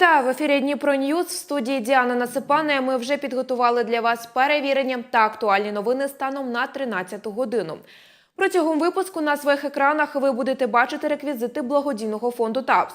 Вітаю в ефірі Дніпро Ньюз. В студії Діана Насипана. Ми вже підготували для вас перевірення та актуальні новини станом на 13 годину. Протягом випуску на своїх екранах ви будете бачити реквізити благодійного фонду ТАПС.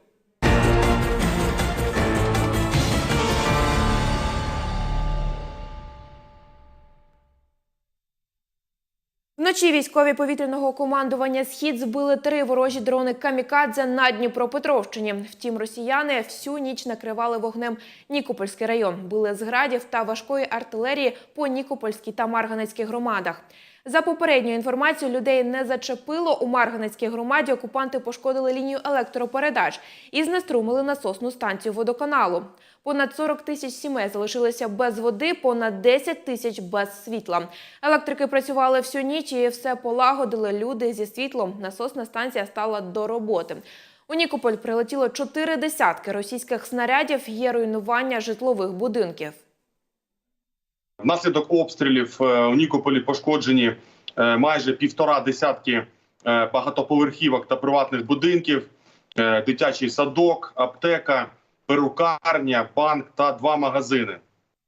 Вночі військові повітряного командування Схід збили три ворожі дрони камікадзе на Дніпропетровщині. Втім, росіяни всю ніч накривали вогнем Нікопольський район, били зградів та важкої артилерії по Нікопольській та Марганецькій громадах. За попередньою інформацією, людей не зачепило. У Марганецькій громаді окупанти пошкодили лінію електропередач і знеструмили насосну станцію водоканалу. Понад 40 тисяч сімей залишилися без води, понад 10 тисяч без світла. Електрики працювали всю ніч і все полагодили люди зі світлом. Насосна станція стала до роботи. У Нікополь прилетіло чотири десятки російських снарядів. Є руйнування житлових будинків. Внаслідок обстрілів е, у Нікополі пошкоджені е, майже півтора десятки е, багатоповерхівок та приватних будинків, е, дитячий садок, аптека, перукарня, банк та два магазини.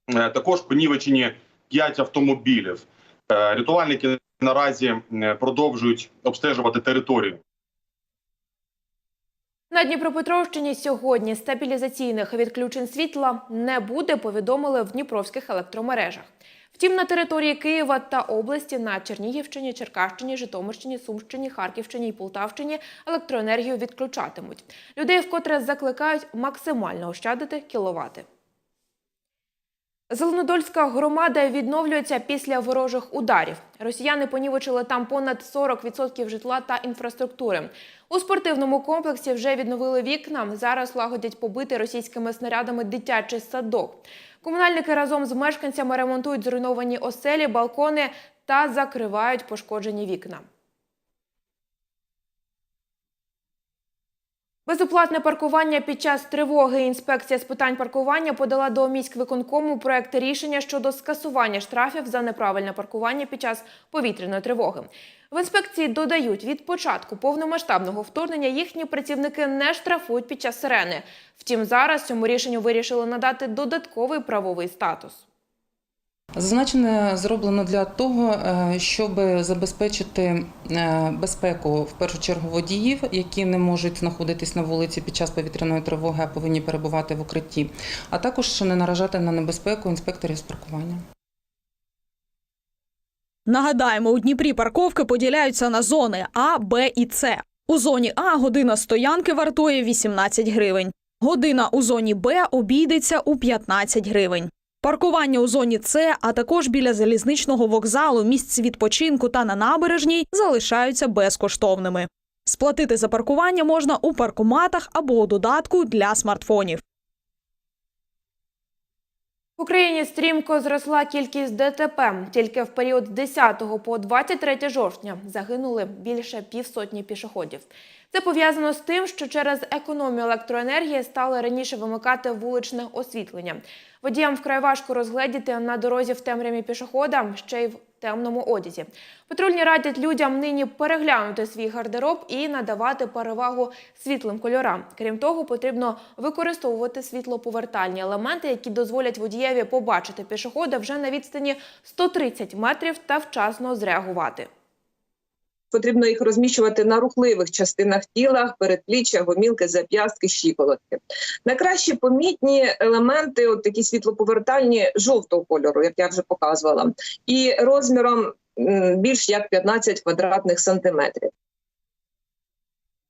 Е, Також понівечені п'ять автомобілів. Е, Рятувальники наразі е, продовжують обстежувати територію. На Дніпропетровщині сьогодні стабілізаційних відключень світла не буде, повідомили в дніпровських електромережах. Втім, на території Києва та області на Чернігівщині, Черкащині, Житомирщині, Сумщині, Харківщині і Полтавщині електроенергію відключатимуть. Людей вкотре закликають максимально ощадити кіловати. Зеленодольська громада відновлюється після ворожих ударів. Росіяни понівечили там понад 40% житла та інфраструктури. У спортивному комплексі вже відновили вікна. Зараз лагодять побити російськими снарядами дитячий садок. Комунальники разом з мешканцями ремонтують зруйновані оселі, балкони та закривають пошкоджені вікна. Безоплатне паркування під час тривоги. Інспекція з питань паркування подала до міськвиконкому проект рішення щодо скасування штрафів за неправильне паркування під час повітряної тривоги. В інспекції додають, від початку повномасштабного вторгнення їхні працівники не штрафують під час сирени. Втім, зараз цьому рішенню вирішили надати додатковий правовий статус. Зазначене зроблено для того, е, щоб забезпечити е, безпеку в першу чергу водіїв, які не можуть знаходитись на вулиці під час повітряної тривоги, а повинні перебувати в укритті, а також не наражати на небезпеку інспекторів з паркування. Нагадаємо, у Дніпрі парковки поділяються на зони А, Б і С. У зоні А година стоянки вартує 18 гривень. Година у зоні Б обійдеться у 15 гривень. Паркування у зоні С, а також біля залізничного вокзалу, місць відпочинку та на набережній залишаються безкоштовними. Сплатити за паркування можна у паркоматах або у додатку для смартфонів. В Україні стрімко зросла кількість ДТП. Тільки в період з 10 по 23 жовтня загинули більше півсотні пішоходів. Це пов'язано з тим, що через економію електроенергії стали раніше вимикати вуличне освітлення. Водіям вкрай важко розгледіти на дорозі в темряві пішохода, ще й в темному одязі. Патрульні радять людям нині переглянути свій гардероб і надавати перевагу світлим кольорам. Крім того, потрібно використовувати світлоповертальні елементи, які дозволять водієві побачити пішохода вже на відстані 130 метрів та вчасно зреагувати. Потрібно їх розміщувати на рухливих частинах тіла, передпліччя, гомілки, зап'ястки, щиколотки. Найкраще помітні елементи, от такі світлоповертальні жовтого кольору, як я вже показувала, і розміром більш як 15 квадратних сантиметрів.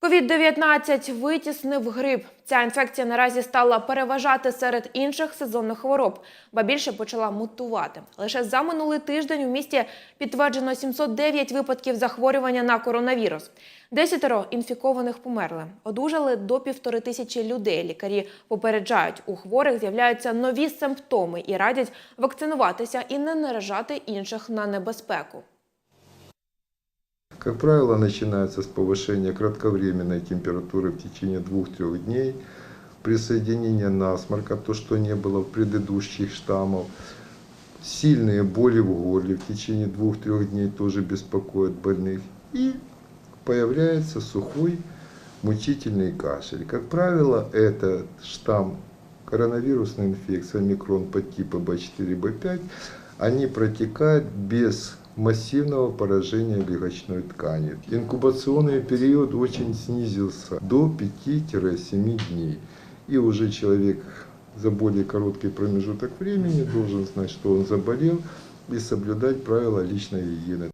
Ковід-19 витіснив грип. Ця інфекція наразі стала переважати серед інших сезонних хвороб, ба більше почала мутувати. Лише за минулий тиждень у місті підтверджено 709 випадків захворювання на коронавірус. Десятеро інфікованих померли. Одужали до півтори тисячі людей. Лікарі попереджають, у хворих з'являються нові симптоми і радять вакцинуватися і не наражати інших на небезпеку. Как правило, начинается с повышения кратковременной температуры в течение 2-3 дней, присоединения насморка, то, что не было в предыдущих штаммов, сильные боли в горле в течение 2-3 дней тоже беспокоят больных, и появляется сухой мучительный кашель. Как правило, это штамм коронавирусной инфекции омикрон подтипа B4, B5, они протекают без массивного поражения легочной ткани. Инкубационный период очень снизился до 5-7 дней. И уже человек за более короткий промежуток времени должен знать, что он заболел и соблюдать правила личной гигиены.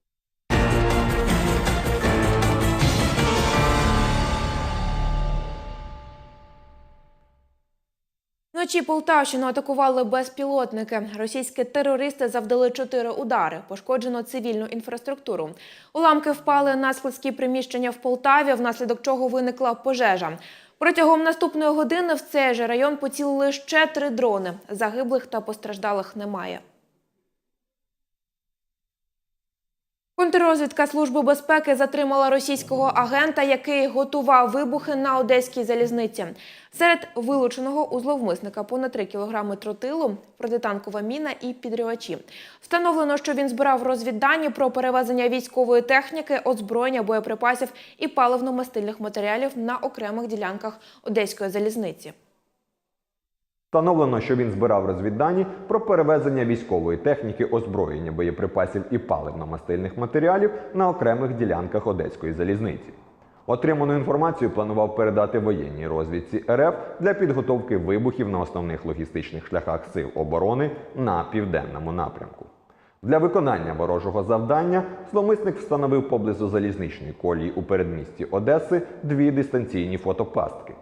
Вночі Полтавщину атакували безпілотники. Російські терористи завдали чотири удари. Пошкоджено цивільну інфраструктуру. Уламки впали на складські приміщення в Полтаві, внаслідок чого виникла пожежа. Протягом наступної години в цей же район поцілили ще три дрони. Загиблих та постраждалих немає. Контррозвідка Служби безпеки затримала російського агента, який готував вибухи на одеській залізниці. Серед вилученого у зловмисника понад 3 кілограми тротилу, протитанкова міна і підривачі. Встановлено, що він збирав розвіддані про перевезення військової техніки, озброєння, боєприпасів і паливно-мастильних матеріалів на окремих ділянках одеської залізниці. Встановлено, що він збирав розвіддані про перевезення військової техніки, озброєння, боєприпасів і паливно-мастильних матеріалів на окремих ділянках Одеської залізниці. Отриману інформацію планував передати воєнній розвідці РФ для підготовки вибухів на основних логістичних шляхах сил оборони на південному напрямку. Для виконання ворожого завдання зловмисник встановив поблизу залізничної колії у передмісті Одеси дві дистанційні фотопастки.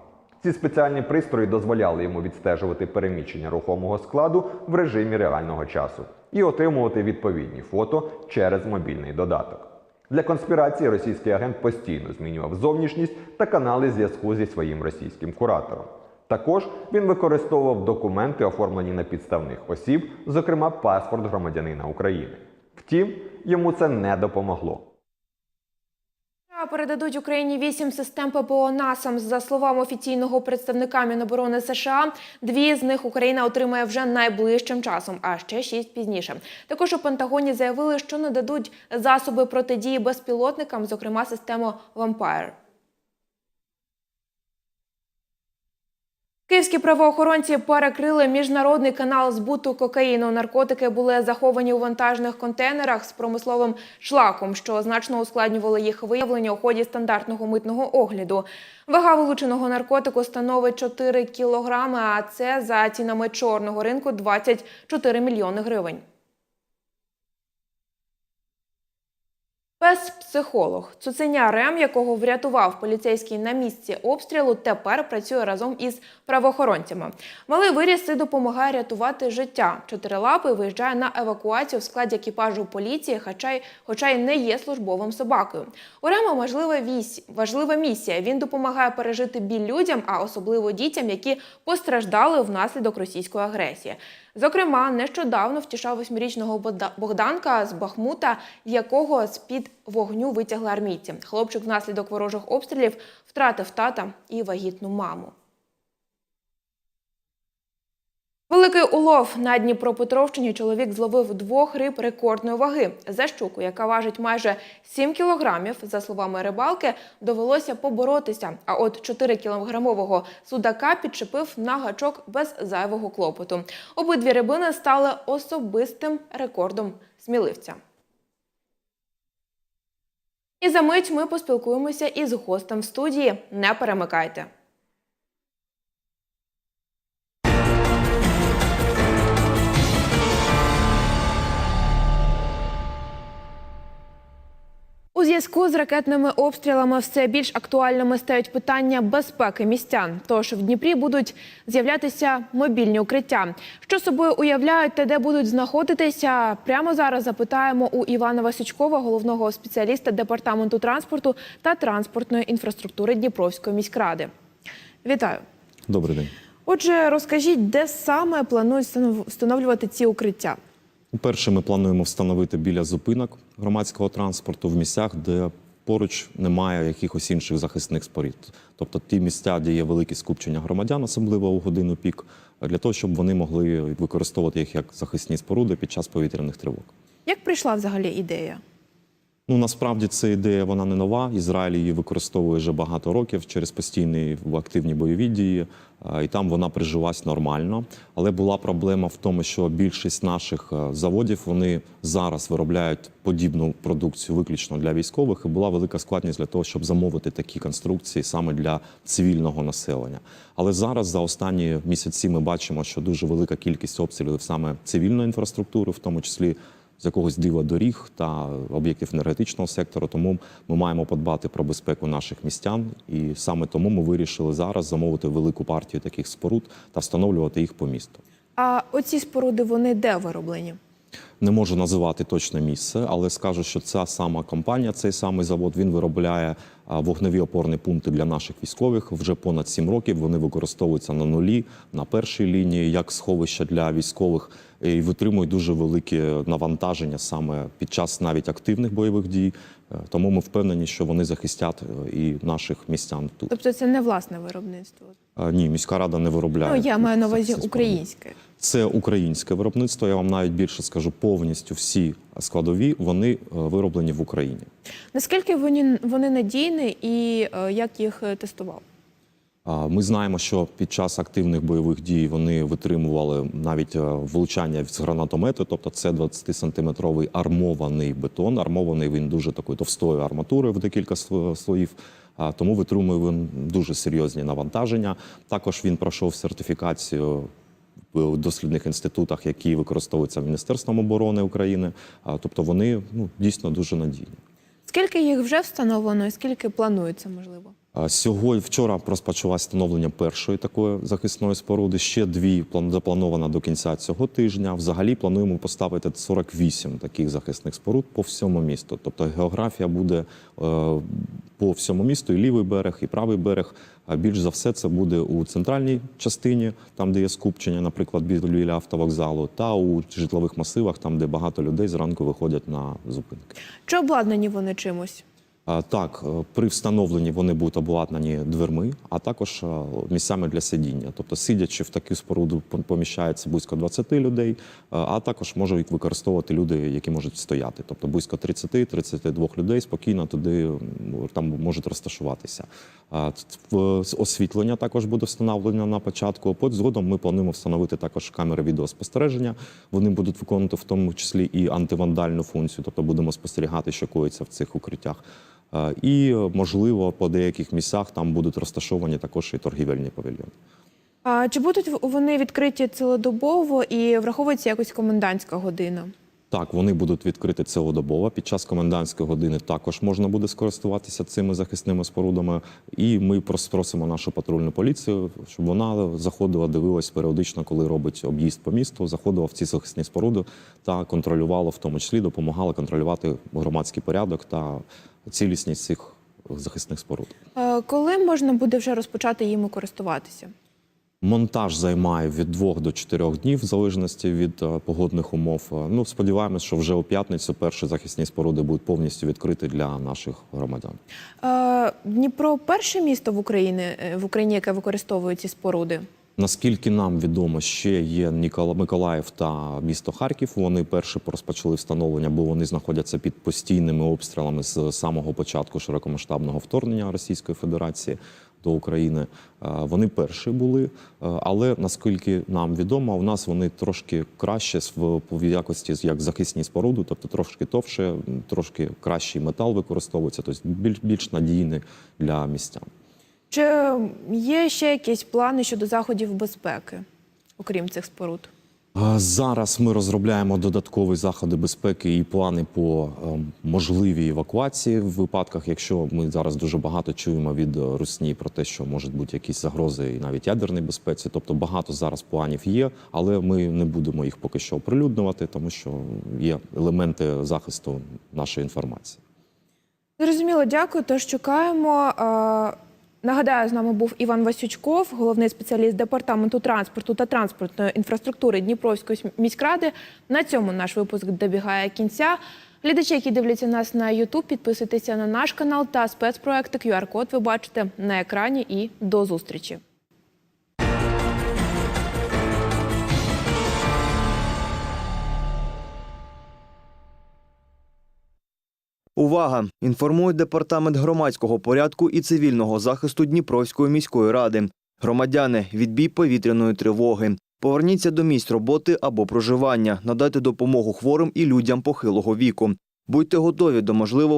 Ці спеціальні пристрої дозволяли йому відстежувати переміщення рухомого складу в режимі реального часу і отримувати відповідні фото через мобільний додаток. Для конспірації російський агент постійно змінював зовнішність та канали зв'язку зі своїм російським куратором. Також він використовував документи, оформлені на підставних осіб, зокрема паспорт громадянина України. Втім, йому це не допомогло. Передадуть Україні вісім систем ППО НАСАМС. За словами офіційного представника Міноборони США, дві з них Україна отримає вже найближчим часом, а ще шість пізніше. Також у Пентагоні заявили, що нададуть засоби протидії безпілотникам, зокрема систему Vampire. Київські правоохоронці перекрили міжнародний канал збуту кокаїну. Наркотики були заховані у вантажних контейнерах з промисловим шлаком, що значно ускладнювало їх виявлення у ході стандартного митного огляду. Вага вилученого наркотику становить 4 кілограми, а це за цінами чорного ринку 24 мільйони гривень. Пес-психолог, цуценя Рем, якого врятував поліцейський на місці обстрілу, тепер працює разом із правоохоронцями. Малий виріс і допомагає рятувати життя. Чотирилапий виїжджає на евакуацію в складі екіпажу поліції, хоча й, хоча й не є службовим собакою. У Рема важлива, вісь, важлива місія. Він допомагає пережити біль людям, а особливо дітям, які постраждали внаслідок російської агресії. Зокрема, нещодавно втішав восьмирічного Богда- Богданка з Бахмута, якого з-під вогню витягли армійці. Хлопчик внаслідок ворожих обстрілів втратив тата і вагітну маму. Великий улов на Дніпропетровщині чоловік зловив двох риб рекордної ваги. За щуку, яка важить майже 7 кілограмів, за словами рибалки, довелося поборотися. А от 4 кілограмового судака підчепив на гачок без зайвого клопоту. Обидві рибини стали особистим рекордом сміливця. І за мить ми поспілкуємося із гостем в студії. Не перемикайте. Зв'язку з ракетними обстрілами все більш актуальними стають питання безпеки містян. Тож в Дніпрі будуть з'являтися мобільні укриття. Що собою уявляють та де будуть знаходитися? Прямо зараз запитаємо у Івана Васючкова, головного спеціаліста департаменту транспорту та транспортної інфраструктури Дніпровської міськради. Вітаю. Добрий день. Отже, розкажіть, де саме планують встановлювати ці укриття? Перше, ми плануємо встановити біля зупинок громадського транспорту в місцях, де поруч немає якихось інших захисних спорід. Тобто ті місця, де є великі скупчення громадян, особливо у годину пік, для того, щоб вони могли використовувати їх як захисні споруди під час повітряних тривог. Як прийшла взагалі ідея? Ну насправді ця ідея вона не нова. Ізраїль її використовує вже багато років через постійні активні бойові дії, і там вона прижилась нормально. Але була проблема в тому, що більшість наших е, заводів вони зараз виробляють подібну продукцію виключно для військових. І була велика складність для того, щоб замовити такі конструкції саме для цивільного населення. Але зараз за останні місяці ми бачимо, що дуже велика кількість обстрілів саме цивільної інфраструктури, в тому числі з якогось дива доріг та об'єктів енергетичного сектору. Тому ми маємо подбати про безпеку наших містян, і саме тому ми вирішили зараз замовити велику партію таких споруд та встановлювати їх по місту. А оці споруди вони де вироблені? Не можу називати точне місце, але скажу, що ця сама компанія, цей самий завод, він виробляє вогневі опорні пункти для наших військових. Вже понад сім років вони використовуються на нулі, на першій лінії, як сховище для військових, і витримують дуже велике навантаження саме під час навіть активних бойових дій. Е, Тому ми впевнені, що вони захистять е, і наших містян тут. Тобто це не власне виробництво. А, Ні, міська рада не виробляє. Ну я маю на увазі українське. Це українське виробництво. Я вам навіть більше скажу, повністю всі складові вони е, вироблені в Україні. Наскільки вони, вони надійні і е, як їх е, тестував? А, Ми знаємо, що під час активних бойових дій вони витримували навіть е, влучання з гранатомету, тобто це 20-сантиметровий армований бетон. Армований він дуже такою товстою арматурою в декілька сло- слоїв. Тому витримує він дуже серйозні навантаження. Також він пройшов сертифікацію в дослідних інститутах, які використовуються Міністерством оборони України. Тобто вони ну, дійсно дуже надійні. Скільки їх вже встановлено і скільки планується, можливо? Сьогодні вчора розпочалось встановлення першої такої захисної споруди. Ще дві план- заплановано до кінця цього тижня. Взагалі плануємо поставити 48 таких захисних споруд по всьому місту. Тобто географія буде е, по всьому місту, і лівий берег, і правий берег. А більш за все це буде у центральній частині, там де є скупчення, наприклад, біля автовокзалу, та у житлових масивах, там де багато людей зранку виходять на зупинки. Чи обладнані вони чимось? Так, е, при встановленні вони будуть обладнані дверми, а також е, місцями для сидіння. Тобто, сидячи в таку споруду, поміщається близько 20 людей, е, а також можуть використовувати люди, які можуть стояти. Тобто близько 30-32 людей спокійно туди там можуть розташуватися. Освітлення також буде встановлено на початку. Потім згодом ми плануємо встановити також камери відеоспостереження. Вони будуть виконувати в тому числі і антивандальну функцію, тобто будемо спостерігати, що коїться в цих укриттях. Е, І можливо, по деяких місцях там будуть розташовані також і торгівельні павільйони. А чи будуть вони відкриті цілодобово і враховується якось комендантська година? Так, вони будуть відкриті цілодобово. Під час комендантської години також можна буде скористуватися цими захисними спорудами. І ми прос- просимо нашу патрульну поліцію, щоб вона заходила, дивилась періодично, коли робить об'їзд по місту, заходила в ці захисні споруди та контролювала, в тому числі допомагала контролювати громадський порядок та цілісність цих захисних споруд. Е, Коли можна буде вже розпочати їми користуватися? Монтаж займає від двох до чотирьох днів, в залежності від е, погодних умов. Е, Ну, сподіваємось, що вже у п'ятницю перші захисні споруди будуть повністю відкриті для наших громадян. Дніпро перше місто в Україні, в Україні, яке використовує ці споруди. Наскільки нам відомо, ще є Миколаїв та місто Харків. Вони перші розпочали встановлення, бо вони знаходяться під постійними обстрілами з самого початку широкомасштабного вторгнення Російської Федерації до України. Е, Вони перші були, е, але наскільки нам відомо, у нас вони трошки краще в якості як захисні споруди, тобто трошки товше, трошки кращий метал використовується, тобто більш більш надійний для містян. Чи є ще якісь плани щодо заходів безпеки, окрім цих споруд? Зараз ми розробляємо додаткові заходи безпеки і плани по ем, можливій евакуації в випадках, якщо ми зараз дуже багато чуємо від е, Русні про те, що можуть бути якісь загрози і навіть ядерній безпеці. Тобто багато зараз планів є, але ми не будемо їх поки що оприлюднювати, тому що є елементи захисту нашої інформації. Зрозуміло, дякую. Тож чекаємо. Нагадаю, з нами був Іван Васючков, головний спеціаліст департаменту транспорту та транспортної інфраструктури Дніпровської міськради. На цьому наш випуск добігає кінця. Глядачі, які дивляться нас на YouTube, підписуйтеся на наш канал та спецпроекти QR-код ви бачите на екрані. І до зустрічі. Увага! Інформує департамент громадського порядку і цивільного захисту Дніпровської міської ради. Громадяни, відбій повітряної тривоги. Поверніться до місць роботи або проживання, надайте допомогу хворим і людям похилого віку. Будьте готові до можливого